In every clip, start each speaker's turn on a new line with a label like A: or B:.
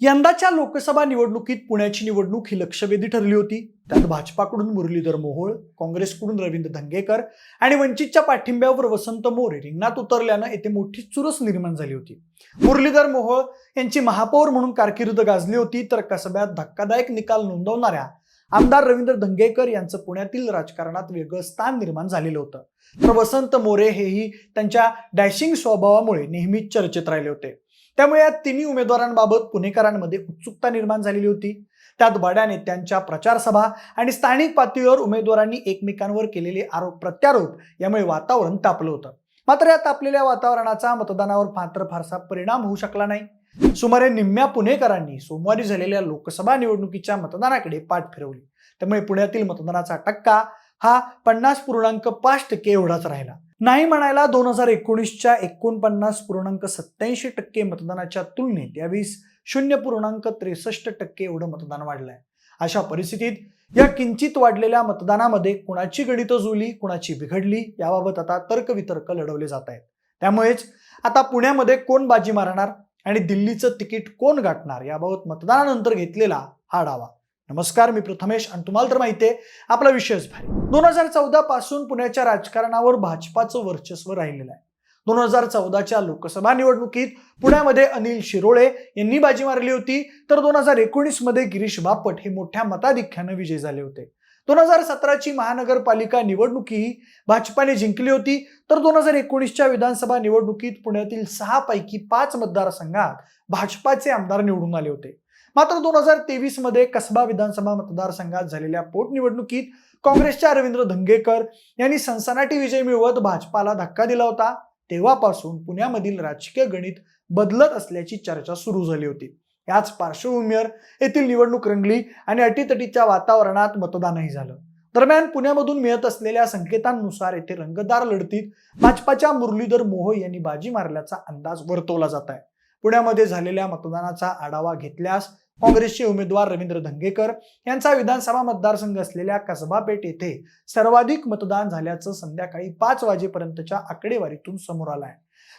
A: यंदाच्या लोकसभा निवडणुकीत पुण्याची निवडणूक ही लक्षवेधी ठरली होती. त्यात भाजपाकडून मुरलीधर मोहोळ काँग्रेसकडून रवींद्र धंगेकर आणि वंचितच्या पाठिंब्यावर वसंत मोरे रिंगणात उतरल्यानं येथे मोठी चुरस निर्माण झाली होती. मुरलीधर मोहोळ यांची महापौर म्हणून कारकीर्द गाजली होती तर कसब्यात धक्कादायक निकाल नोंदवणाऱ्या आमदार रवींद्र धंगेकर यांचं पुण्यातील राजकारणात वेगळं स्थान निर्माण झालेलं होतं. तर वसंत मोरे हेही त्यांच्या डॅशिंग स्वभावामुळे नेहमीच चर्चेत राहिले होते. त्यामुळे या तिन्ही उमेदवारांबाबत पुणेकरांमध्ये उत्सुकता निर्माण झालेली होती. त्यात बड्या नेत्यांच्या प्रचारसभा आणि स्थानिक पातळीवर उमेदवारांनी एकमेकांवर केलेले आरोप प्रत्यारोप यामुळे वातावरण तापलं होतं. मात्र या तापलेल्या वातावरणाचा मतदानावर मात्र फारसा परिणाम होऊ शकला नाही. सुमारे निम्म्या पुणेकरांनी सोमवारी झालेल्या लोकसभा निवडणुकीच्या मतदानाकडे पाठ फिरवली. त्यामुळे पुण्यातील मतदानाचा टक्का हा पन्नास पूर्णांक पाच टक्के एवढाच राहिला. नाही म्हणायला दोन हजार एकोणीसच्या एकोणपन्नास पूर्णांक सत्याऐंशी टक्के मतदानाच्या तुलनेत यावेळी शून्य पूर्णांक त्रेसष्ट टक्के एवढं मतदान वाढलंय. अशा परिस्थितीत या किंचित वाढलेल्या मतदानामध्ये कुणाची गणितं जुळली कुणाची बिघडली याबाबत आता तर्कवितर्क लढवले जात आहेत. त्यामुळेच आता पुण्यामध्ये कोण बाजी मारणार आणि दिल्लीचं तिकीट कोण गाठणार याबाबत मतदानानंतर घेतलेला हा डावा नमस्कार मी प्रथमेश आणि तुम्हाला तर माहिती आहे आपला विषयच भारी. दोन हजार चौदा पासून पुण्याच्या राजकारणावर भाजपाचं वर्चस्व राहिलेलं आहे. दोन हजार चौदाच्या लोकसभा निवडणुकीत पुण्यामध्ये अनिल शिरोळे यांनी बाजी मारली होती तर दोन हजार एकोणीसमध्ये गिरीश बापट हे मोठ्या मताधिक्यानं विजयी झाले होते. दोन हजार सतराची महानगरपालिका निवडणुकीही भाजपाने जिंकली होती तर दोन हजार एकोणीसच्या विधानसभा निवडणुकीत पुण्यातील सहा पैकी पाच मतदारसंघात भाजपाचे आमदार निवडून आले होते. मात्र दोन हजार तेवीसमध्ये कसबा विधानसभा मतदारसंघात झालेल्या पोटनिवडणुकीत काँग्रेसच्या रवींद्र धंगेकर यांनी सनसनाटी विजय मिळवत भाजपाला धक्का दिला होता. तेव्हापासून पुण्यामधील राजकीय गणित बदलत असल्याची चर्चा सुरू झाली होती. याच पार्श्वभूमीवर येथील निवडणूक रंगली आणि अटीतटीच्या वातावरणात मतदानही झालं. दरम्यान पुण्यामधून मिळत असलेल्या संकेतांनुसार येथे रंगदार लढतीत भाजपाच्या मुरलीधर मोहोळ यांनी बाजी मारल्याचा अंदाज वर्तवला जात आहे. पुण्यामध्ये झालेल्या मतदानाचा आढावा घेतल्यास काँग्रेसचे उमेदवार रवींद्र धंगेकर यांचा विधानसभा मतदारसंघ असलेल्या कसबा पेठ येथे सर्वाधिक मतदान झाल्याचं संध्याकाळी पाच वाजेपर्यंतच्या आकडेवारीतून समोर आलं आहे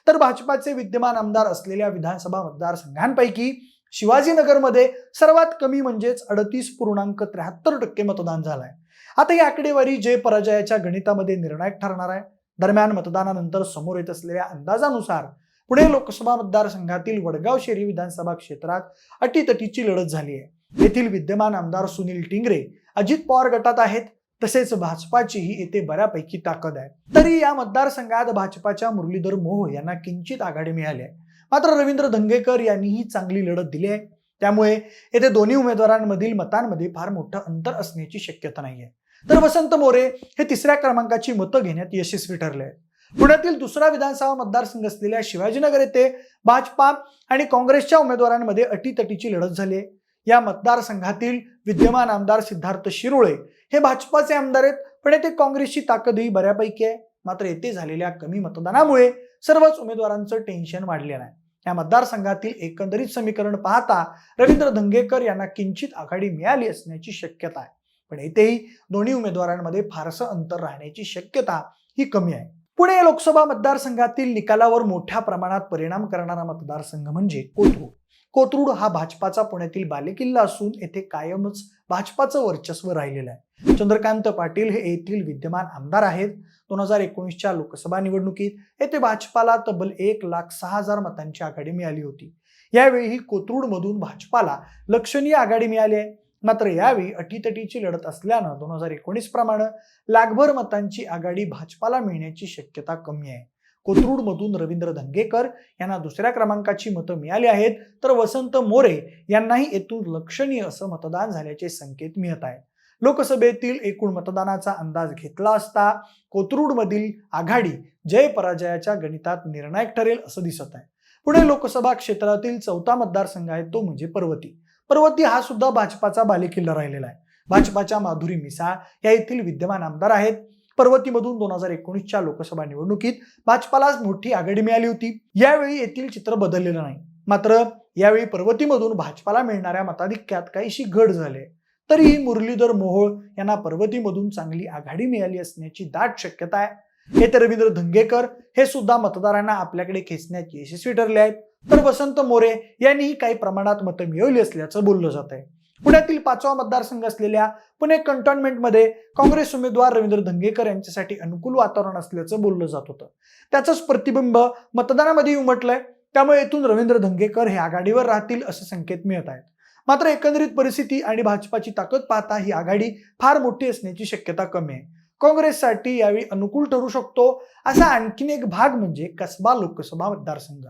A: तर भाजपाचे विद्यमान आमदार असलेल्या विधानसभा मतदारसंघांपैकी शिवाजीनगरमध्ये सर्वात कमी म्हणजेच अडतीस पूर्णांक त्र्याहत्तर टक्के मतदान झालंय. आता ही आकडेवारी जय पराजयाच्या गणितामध्ये निर्णायक ठरणार आहे. दरम्यान मतदानानंतर समोर येत असलेल्या अंदाजानुसार पुणे लोकसभा मतदारसंघातील वडगाव शेरी विधानसभा क्षेत्रात अटीतटीची लढत झाली आहे. येथील विद्यमान आमदार सुनील टिंगरे अजित पवार गटात आहेत तसेच भाजपाचीही येथे बऱ्यापैकी ताकद आहे. तरी या मतदारसंघात भाजपाच्या मुरलीधर मोहोळ यांना किंचित आघाडी मिळाली आहे. मात्र रवींद्र धंगेकर यांनीही चांगली लढत दिली आहे. त्यामुळे येथे दोन्ही उमेदवारांमधील मतांमध्ये फार मोठं अंतर असण्याची शक्यता नाही आहे तर वसंत मोरे हे तिसऱ्या क्रमांकाची मतं घेण्यात यशस्वी ठरले आहेत. पुण्यातील दुसरा विधानसभा मतदारसंघ असलेल्या शिवाजीनगर येथे भाजपा आणि काँग्रेसच्या उमेदवारांमध्ये अटीतटीची लढत झाली आहे. या मतदारसंघातील विद्यमान आमदार सिद्धार्थ शिरोळे हे भाजपाचे आमदार आहेत. पण येथे काँग्रेसची ताकदही बऱ्यापैकी आहे. मात्र येथे झालेल्या कमी मतदानामुळे सर्वच उमेदवारांचं टेन्शन वाढलेलं आहे. या मतदारसंघातील एकंदरीत समीकरण पाहता रवींद्र धंगेकर यांना किंचित आघाडी मिळाली असण्याची शक्यता आहे. पण येथेही दोन्ही उमेदवारांमध्ये फारसं अंतर राहण्याची शक्यता ही कमी आहे. पुणे लोकसभा मतदारसंघातील निकालावर मोठ्या प्रमाणात परिणाम करणारा मतदारसंघ म्हणजे कोथरूड. कोथरूड हा भाजपाचा पुण्यातील बालेकिल्ला असून येथे कायमच भाजपाचं वर्चस्व राहिलेलं आहे. चंद्रकांत पाटील हे येथील विद्यमान आमदार आहेत. दोन हजार एकोणीसच्या लोकसभा निवडणुकीत येथे भाजपाला तब्बल एक लाख सहा हजार मतांची आघाडी मिळाली होती. यावेळी कोथरूडमधून भाजपाला लक्षणीय आघाडी मिळाली आहे. मात्र यावेळी अटीतटीची लढत असल्यानं दोन हजार एकोणीस प्रमाणे लाखभर मतांची आघाडी भाजपाला मिळण्याची शक्यता कमी आहे. कोथरूडमधून रवींद्र धंगेकर यांना दुसऱ्या क्रमांकाची मतं मिळाली आहेत तर वसंत मोरे यांनाही येथून लक्षणीय असं मतदान झाल्याचे संकेत मिळत आहे लोकसभेतील एकूण मतदानाचा अंदाज घेतला असता कोथरूडमधील आघाडी जय पराजयाच्या गणितात निर्णायक ठरेल असं दिसत आहे. पुणे लोकसभा क्षेत्रातील चौथा मतदारसंघ आहे तो म्हणजे पर्वती. पर्वती हा सुद्धा भाजपाचा बालेकिल्ला राहिलेला आहे. भाजपाच्या माधुरी मिसाळ या येथील विद्यमान आमदार आहेत. पर्वतीमधून दोन हजार एकोणीसच्या लोकसभा निवडणुकीत भाजपाला मोठी आघाडी मिळाली होती. यावेळी येथील चित्र बदललेलं नाही. मात्र यावेळी पर्वतीमधून भाजपाला मिळणाऱ्या मताधिक्यात काहीशी घट झाले. तरीही मुरलीधर मोहोळ यांना पर्वतीमधून चांगली आघाडी मिळाली असण्याची दाट शक्यता आहे. येथे रवींद्र धंगेकर हे सुद्धा मतदारांना आपल्याकडे खेचण्यात यशस्वी ठरले आहेत. तर वसंत मोरे यांनीही काही प्रमाणात मतं मिळवली असल्याचं बोललं जात आहे पुण्यातील पाचवा मतदारसंघ असलेल्या पुणे कंटोन्मेंटमध्ये काँग्रेस उमेदवार रवींद्र धंगेकर यांच्यासाठी अनुकूल वातावरण असल्याचं बोललं जात होतं. त्याचंच प्रतिबिंब मतदानामध्ये उमटलंय. त्यामुळे येथून रवींद्र धंगेकर हे आघाडीवर राहतील असे संकेत मिळत आहेत. मात्र एकंदरीत परिस्थिती आणि भाजपाची ताकद पाहता ही आघाडी फार मोठी असण्याची शक्यता कमी आहे. काँग्रेससाठी यावेळी अनुकूल ठरू शकतो असा आणखीन एक भाग म्हणजे कसबा लोकसभा मतदारसंघ.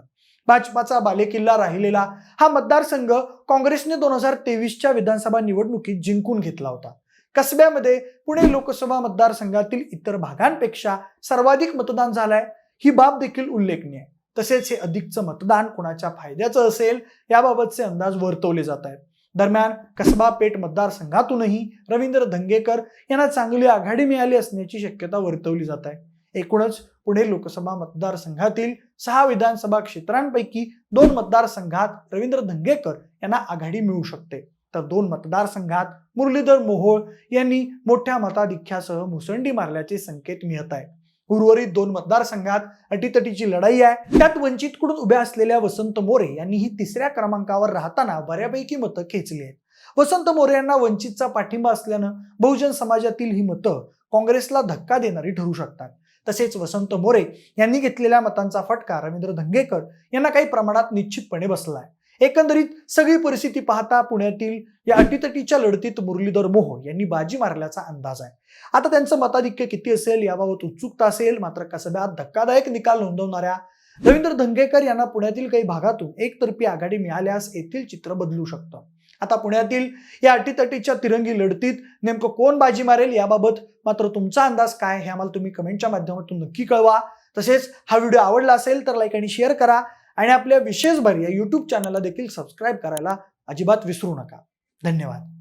A: भाजपाचा बालेकिल्ला राहिलेला हा मतदारसंघ काँग्रेसने दोन हजार तेवीसच्या विधानसभा निवडणुकीत जिंकून घेतला होता. कसब्यामध्ये पुणे लोकसभा मतदारसंघातील इतर भागांपेक्षा सर्वाधिक मतदान झालंय ही बाब देखील उल्लेखनीय. आहे तसेच हे अधिकचं मतदान कोणाच्या फायद्याचं असेल याबाबतचे अंदाज वर्तवले जात आहेत. दरम्यान कसबा पेठ मतदारसंघातूनही रवींद्र धंगेकर यांना चांगली आघाडी मिळाली असण्याची शक्यता वर्तवली जात आहे. एकूणच पुणे लोकसभा मतदारसंघातील सहा विधानसभा क्षेत्रांपैकी दोन मतदारसंघात रवींद्र धंगेकर यांना आघाडी मिळू शकते. तर दोन मतदारसंघात मुरलीधर मोहोळ यांनी मोठ्या मताधिक्यासह मुसंडी मारल्याचे संकेत मिळत आहे उर्वरित दोन मतदारसंघात अटीतटीची लढाई आहे. त्यात वंचितकडून उभ्या असलेल्या वसंत मोरे यांनी ही तिसऱ्या क्रमांकावर राहताना बऱ्यापैकी मतं खेचली आहेत. वसंत मोरे यांना वंचितचा पाठिंबा असल्यानं बहुजन समाजातील ही मतं काँग्रेसला धक्का देणारी ठरू शकतात. तसेच वसंत मोरे यांनी घेतलेल्या मतांचा फटका रवींद्र धंगेकर यांना काही प्रमाणात निश्चितपणे बसला आहे एकंदरीत सगळी परिस्थिती पाहता पुण्यातील या अटीतटीच्या लढतीत मुरलीधर मोह यांनी बाजी मारल्याचा अंदाज आहे. आता त्यांचं मताधिक्य किती असेल याबाबत उत्सुकता असेल मात्र कसब्यात धक्कादायक निकाल नोंदवणाऱ्या रवींद्र धंगेकर यांना पुण्यातील काही भागातून एकतर्फी आघाडी मिळाल्यास येथील चित्र बदलू शकतं. आता पुण्यातील या अटीतटीच्या तिरंगी लढतीत नेमकं कोण बाजी मारेल याबाबत मात्र तुमचा अंदाज काय हे आम्हाला तुम्ही कमेंटच्या माध्यमातून नक्की कळवा. तसेच हा व्हिडिओ आवडला असेल तर लाईक आणि शेअर करा आणि आपल्या विशेष भर या यूट्यूब चॅनलला देखील सबस्क्राईब करायला अजिबात विसरू नका. धन्यवाद.